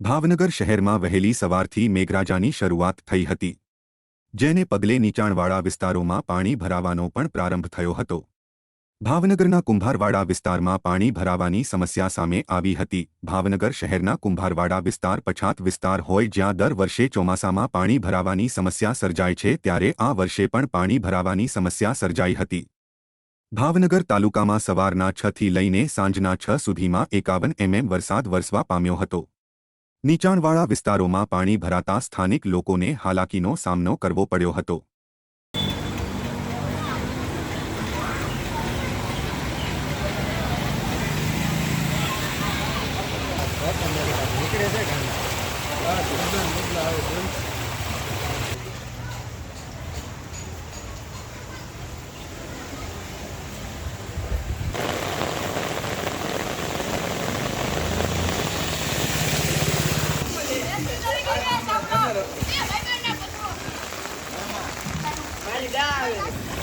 ભાવનગર શહેરમાં વહેલી સવારથી મેઘરાજાની શરૂઆત થઈ હતી, જેને પગલે નીચાણવાળા વિસ્તારોમાં પાણી ભરાવાનો પણ પ્રારંભ થયો હતો. ભાવનગરના કુંભારવાડા વિસ્તારમાં પાણી ભરાવાની સમસ્યા સામે આવી હતી. ભાવનગર શહેરના કુંભારવાડા વિસ્તાર પછાત વિસ્તાર હોય જ્યાં દર વર્ષે ચોમાસામાં પાણી ભરાવાની સમસ્યા સર્જાય છે, ત્યારે આ વર્ષે પણ પાણી ભરાવાની સમસ્યા સર્જાઈ હતી. ભાવનગર તાલુકામાં સવારના છ થી લઈને સાંજના છ સુધીમાં એકાવન એમએમ વરસાદ વરસવા પામ્યો હતો. નીચાણવાળા વિસ્તારોમાં પાણી ભરાતા સ્થાનિક લોકોને હાલાકીનો સામનો કરવો પડ્યો હતો. નીકળે છે Solidariedade!